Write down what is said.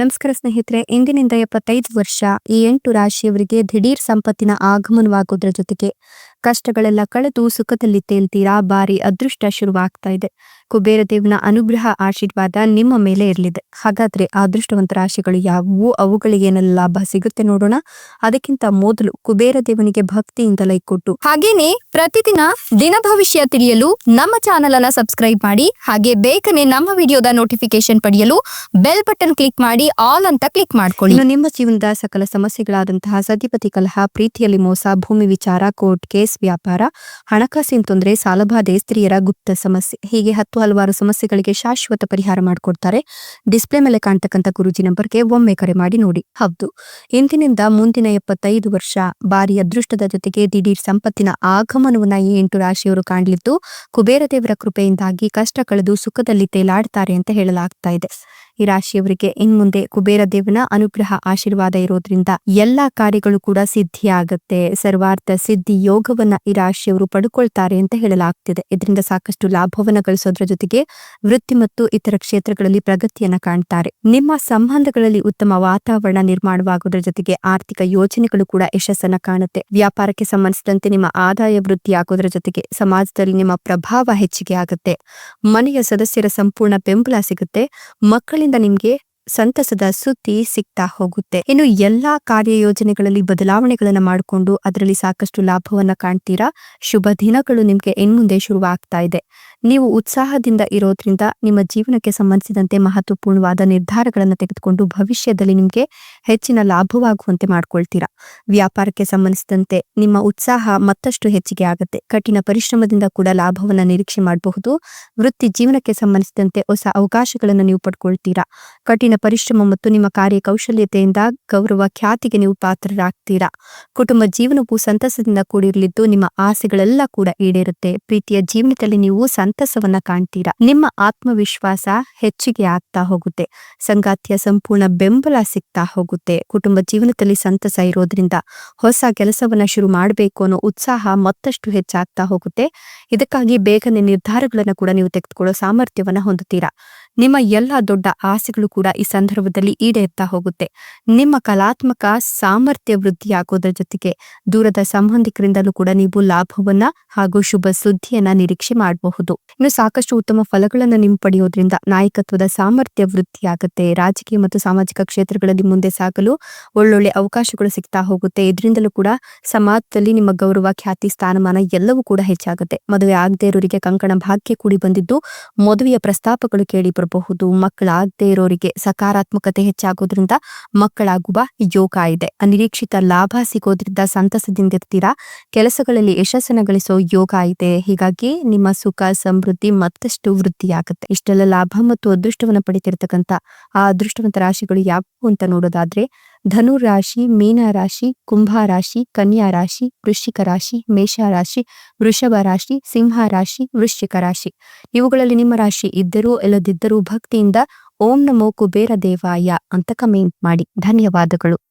ನಮಸ್ಕಾರ ಸ್ನೇಹಿತರೆ, ಇಂದಿನಿಂದ ಎಪ್ಪತ್ತೈದು ವರ್ಷ ಈ ಎಂಟು ರಾಶಿಯವರಿಗೆ ದಿಢೀರ್ ಸಂಪತ್ತಿನ ಆಗಮನವಾಗೋದ್ರ ಜೊತೆಗೆ ಕಷ್ಟಗಳೆಲ್ಲ ಕಳೆದು ಸುಖದಲ್ಲಿ ತೇಲ್ತೀರಾ ಬಾರಿ ಅದೃಷ್ಟ ಶುರುವಾಗ್ತಾ ಇದೆ. ಕುಬೇರ ದೇವನ ಅನುಗ್ರಹ ಆಶೀರ್ವಾದ ನಿಮ್ಮ ಮೇಲೆ ಇರಲಿದೆ. ಹಾಗಾದ್ರೆ ಅದೃಷ್ಟವಂತ ರಾಶಿಗಳು ಯಾವುವು? ಅವುಗಳಿಗೆ ಏನೆಲ್ಲ ಲಾಭ ಸಿಗುತ್ತೆ ನೋಡೋಣ. ಅದಕ್ಕಿಂತ ಮೊದಲು ಕುಬೇರ ದೇವನಿಗೆ ಭಕ್ತಿಯಿಂದ ಲೈಕ್ ಕೊಟ್ಟು. ಹಾಗೇನೆ ಪ್ರತಿದಿನ ದಿನ ಭವಿಷ್ಯ ತಿಳಿಯಲು ನಮ್ಮ ಚಾನೆಲ್ ಅನ್ನ ಸಬ್ಸ್ಕ್ರೈಬ್ ಮಾಡಿ, ಹಾಗೆ ಬೇಗನೆ ನಮ್ಮ ವಿಡಿಯೋದ ನೋಟಿಫಿಕೇಶನ್ ಪಡೆಯಲು ಬೆಲ್ ಬಟನ್ ಕ್ಲಿಕ್ ಮಾಡಿ ಆಲ್ ಅಂತ ಕ್ಲಿಕ್ ಮಾಡ್ಕೊಳ್ಳಿ. ನಿಮ್ಮ ಜೀವನದ ಸಕಲ ಸಮಸ್ಯೆಗಳಾದಂತಹ ಸತಿಪತಿ ಕಲಹ, ಪ್ರೀತಿಯಲ್ಲಿ ಮೋಸ, ಭೂಮಿ ವಿಚಾರ ಕೋರ್ಟ್ ಕೇಸ್ ವ್ಯಾಪಾರ, ಹಣಕಾಸಿನ ತೊಂದರೆ, ಸಾಲಬಾಧೆ, ಸ್ತ್ರೀಯರ ಗುಪ್ತ ಸಮಸ್ಯೆ, ಹೀಗೆ ಹತ್ತು ಹಲವಾರು ಸಮಸ್ಯೆಗಳಿಗೆ ಶಾಶ್ವತ ಪರಿಹಾರ ಮಾಡಿಕೊಡ್ತಾರೆ. ಡಿಸ್ಪ್ಲೇ ಮೇಲೆ ಕಾಣ್ತಕ್ಕಂಥ ಗುರುಜಿ ನಂಬರ್ಗೆ ಒಮ್ಮೆ ಕರೆ ಮಾಡಿ ನೋಡಿ. ಹೌದು. ಇಂದಿನಿಂದ ಮುಂದಿನ ಎಪ್ಪತ್ತೈದು ವರ್ಷ ಬಾರಿ ಅದೃಷ್ಟದ ಜೊತೆಗೆ ದಿಢೀರ್ ಸಂಪತ್ತಿನ ಆಗಮನವನ್ನ ಈ ಎಂಟು ರಾಶಿಯವರು ಕಾಣಲಿದ್ದು, ಕುಬೇರ ದೇವರ ಕೃಪೆಯಿಂದಾಗಿ ಕಷ್ಟ ಕಳೆದು ಸುಖದಲ್ಲಿ ತೇಲಾಡ್ತಾರೆ ಅಂತ ಹೇಳಲಾಗ್ತಾ ಇದೆ. ಈ ರಾಶಿಯವರಿಗೆ ಇನ್ಮುಂದೆ ಕುಬೇರ ದೇವನ ಅನುಗ್ರಹ ಆಶೀರ್ವಾದ ಇರೋದ್ರಿಂದ ಎಲ್ಲಾ ಕಾರ್ಯಗಳು ಕೂಡ ಸಿದ್ಧಿಯಾಗತ್ತೆ. ಸರ್ವಾರ್ಥ ಸಿದ್ಧಿ ಯೋಗವನ್ನ ಈ ರಾಶಿಯವರು ಪಡ್ಕೊಳ್ತಾರೆ ಅಂತ ಹೇಳಲಾಗ್ತಿದೆ. ಇದರಿಂದ ಸಾಕಷ್ಟು ಲಾಭವನ್ನ ಗಳಿಸೋದ್ರ ಜೊತೆಗೆ ವೃತ್ತಿ ಮತ್ತು ಇತರ ಕ್ಷೇತ್ರಗಳಲ್ಲಿ ಪ್ರಗತಿಯನ್ನ ಕಾಣ್ತಾರೆ. ನಿಮ್ಮ ಸಂಬಂಧಗಳಲ್ಲಿ ಉತ್ತಮ ವಾತಾವರಣ ನಿರ್ಮಾಣವಾಗುವುದರ ಜೊತೆಗೆ ಆರ್ಥಿಕ ಯೋಜನೆಗಳು ಕೂಡ ಯಶಸ್ಸನ್ನ ಕಾಣುತ್ತೆ. ವ್ಯಾಪಾರಕ್ಕೆ ಸಂಬಂಧಿಸಿದಂತೆ ನಿಮ್ಮ ಆದಾಯ ವೃದ್ಧಿಯಾಗುವುದರ ಜೊತೆಗೆ ಸಮಾಜದಲ್ಲಿ ನಿಮ್ಮ ಪ್ರಭಾವ ಹೆಚ್ಚಿಗೆ ಆಗುತ್ತೆ. ಮನೆಯ ಸದಸ್ಯರ ಸಂಪೂರ್ಣ ಬೆಂಬಲ ಸಿಗುತ್ತೆ. ಮಕ್ಕಳಿಂದ ನಿಮ್ಗೆ ಸಂತಸದ ಸುದ್ದಿ ಸಿಗ್ತಾ ಹೋಗುತ್ತೆ. ಇನ್ನು ಎಲ್ಲಾ ಕಾರ್ಯಯೋಜನೆಗಳಲ್ಲಿ ಬದಲಾವಣೆಗಳನ್ನು ಮಾಡಿಕೊಂಡು ಅದರಲ್ಲಿ ಸಾಕಷ್ಟು ಲಾಭವನ್ನ ಕಾಣ್ತೀರಾ? ಶುಭ ದಿನಗಳು ನಿಮ್ಗೆ ಇನ್ಮುಂದೆ ಶುರುವಾಗ್ತಾ ಇದೆ. ನೀವು ಉತ್ಸಾಹದಿಂದ ಇರೋದ್ರಿಂದ ನಿಮ್ಮ ಜೀವನಕ್ಕೆ ಸಂಬಂಧಿಸಿದಂತೆ ಮಹತ್ವಪೂರ್ಣವಾದ ನಿರ್ಧಾರಗಳನ್ನು ತೆಗೆದುಕೊಂಡು ಭವಿಷ್ಯದಲ್ಲಿ ನಿಮಗೆ ಹೆಚ್ಚಿನ ಲಾಭವಾಗುವಂತೆ ಮಾಡ್ಕೊಳ್ತೀರಾ. ವ್ಯಾಪಾರಕ್ಕೆ ಸಂಬಂಧಿಸಿದಂತೆ ನಿಮ್ಮ ಉತ್ಸಾಹ ಮತ್ತಷ್ಟು ಹೆಚ್ಚಿಗೆ ಆಗುತ್ತೆ. ಕಠಿಣ ಪರಿಶ್ರಮದಿಂದ ಕೂಡ ಲಾಭವನ್ನು ನಿರೀಕ್ಷೆ ಮಾಡಬಹುದು. ವೃತ್ತಿ ಜೀವನಕ್ಕೆ ಸಂಬಂಧಿಸಿದಂತೆ ಹೊಸ ಅವಕಾಶಗಳನ್ನು ನೀವು ಪಡ್ಕೊಳ್ತೀರಾ. ಕಠಿಣ ಪರಿಶ್ರಮ ಮತ್ತು ನಿಮ್ಮ ಕಾರ್ಯಕೌಶಲ್ಯತೆಯಿಂದ ಗೌರವ ಖ್ಯಾತಿಗೆ ನೀವು ಪಾತ್ರರಾಗ್ತೀರಾ. ಕುಟುಂಬ ಜೀವನವು ಸಂತಸದಿಂದ ಕೂಡಿರಲಿದ್ದು ನಿಮ್ಮ ಆಸೆಗಳೆಲ್ಲ ಕೂಡ ಈಡೇರುತ್ತೆ. ಪ್ರೀತಿಯ ಜೀವನದಲ್ಲಿ ನೀವು ಸಂತಸವನ್ನ ಕಾಣ್ತೀರಾ? ನಿಮ್ಮ ಆತ್ಮವಿಶ್ವಾಸ ಹೆಚ್ಚಿಗೆ ಆಗ್ತಾ ಹೋಗುತ್ತೆ. ಸಂಗಾತಿಯ ಸಂಪೂರ್ಣ ಬೆಂಬಲ ಸಿಗ್ತಾ ಹೋಗುತ್ತೆ. ಕುಟುಂಬ ಜೀವನದಲ್ಲಿ ಸಂತಸ ಇರೋದ್ರಿಂದ ಹೊಸ ಕೆಲಸವನ್ನ ಶುರು ಮಾಡಬೇಕು ಅನ್ನೋ ಉತ್ಸಾಹ ಮತ್ತಷ್ಟು ಹೆಚ್ಚಾಗ್ತಾ ಹೋಗುತ್ತೆ. ಇದಕ್ಕಾಗಿ ಬೇಗನೆ ನಿರ್ಧಾರಗಳನ್ನ ಕೂಡ ನೀವು ತೆಗೆದುಕೊಳ್ಳೋ ಸಾಮರ್ಥ್ಯವನ್ನ ಹೊಂದುತ್ತೀರಾ? ನಿಮ್ಮ ಎಲ್ಲ ದೊಡ್ಡ ಆಸೆಗಳು ಕೂಡ ಈ ಸಂದರ್ಭದಲ್ಲಿ ಈಡೇರ್ತಾ ಹೋಗುತ್ತೆ. ನಿಮ್ಮ ಕಲಾತ್ಮಕ ಸಾಮರ್ಥ್ಯ ವೃದ್ಧಿಯಾಗೋದ್ರ ಜೊತೆಗೆ ದೂರದ ಸಂಬಂಧಿಕರಿಂದಲೂ ಕೂಡ ನೀವು ಲಾಭವನ್ನ ಹಾಗೂ ಶುಭ ಸುದ್ದಿಯನ್ನ ನಿರೀಕ್ಷೆ ಮಾಡಬಹುದು. ಇನ್ನು ಸಾಕಷ್ಟು ಉತ್ತಮ ಫಲಗಳನ್ನ ನೀವು ಪಡೆಯೋದ್ರಿಂದ ನಾಯಕತ್ವದ ಸಾಮರ್ಥ್ಯ ವೃದ್ಧಿಯಾಗುತ್ತೆ. ರಾಜಕೀಯ ಮತ್ತು ಸಾಮಾಜಿಕ ಕ್ಷೇತ್ರಗಳಲ್ಲಿ ಮುಂದೆ ಸಾಗಲು ಒಳ್ಳೊಳ್ಳೆ ಅವಕಾಶಗಳು ಸಿಗ್ತಾ ಹೋಗುತ್ತೆ. ಇದರಿಂದಲೂ ಕೂಡ ಸಮಾಜದಲ್ಲಿ ನಿಮ್ಮ ಗೌರವ, ಖ್ಯಾತಿ, ಸ್ಥಾನಮಾನ ಎಲ್ಲವೂ ಕೂಡ ಹೆಚ್ಚಾಗುತ್ತೆ. ಮದುವೆ ಆಗದೆ ಇರೋರಿಗೆ ಕಂಕಣ ಭಾಗ್ಯ ಕೂಡಿ ಬಂದಿದ್ದು ಮದುವೆಯ ಪ್ರಸ್ತಾಪಗಳು ಕೇಳಿ ಬರಬಹುದು. ಮಕ್ಕಳಾಗದೆ ಇರೋರಿಗೆ ಸಕಾರಾತ್ಮಕತೆ ಹೆಚ್ಚಾಗೋದ್ರಿಂದ ಮಕ್ಕಳಾಗುವ ಯೋಗ ಇದೆ. ಅನಿರೀಕ್ಷಿತ ಲಾಭ ಸಿಗೋದ್ರಿಂದ ಸಂತಸದಿಂದ ಇರ್ತೀರಾ? ಕೆಲಸಗಳಲ್ಲಿ ಯಶಸ್ಸನ್ನು ಗಳಿಸೋ ಯೋಗ ಇದೆ. ಹೀಗಾಗಿ ನಿಮ್ಮ ಸುಖ, ಸಮೃದ್ಧಿ ಮತ್ತಷ್ಟು ವೃದ್ಧಿಯಾಗುತ್ತೆ. ಇಷ್ಟೆಲ್ಲ ಲಾಭ ಮತ್ತು ಅದೃಷ್ಟವನ್ನು ಪಡಿತಿರ್ತಕ್ಕಂಥ ಆ ಅದೃಷ್ಟವಂತ ರಾಶಿಗಳು ಯಾವುವು ಅಂತ ನೋಡೋದಾದ್ರೆ ಧನು ರಾಶಿ, ಮೀನ ರಾಶಿ, ಕುಂಭ ರಾಶಿ, ಕನ್ಯಾ ರಾಶಿ, ವೃಶ್ಚಿಕ ರಾಶಿ, ಮೇಷ ರಾಶಿ, ವೃಷಭ ರಾಶಿ, ಸಿಂಹ ರಾಶಿ, ವೃಶ್ಚಿಕ ರಾಶಿ. ಇವುಗಳಲ್ಲಿ ನಿಮ್ಮ ರಾಶಿ ಇದ್ದರೂ ಇಲ್ಲದಿದ್ದರೂ ಭಕ್ತಿಯಿಂದ ಓಂ ನಮೋ ಕುಬೇರ ದೇವಾಯ ಅಂತ ಕಮೆಂಟ್ ಮಾಡಿ. ಧನ್ಯವಾದಗಳು.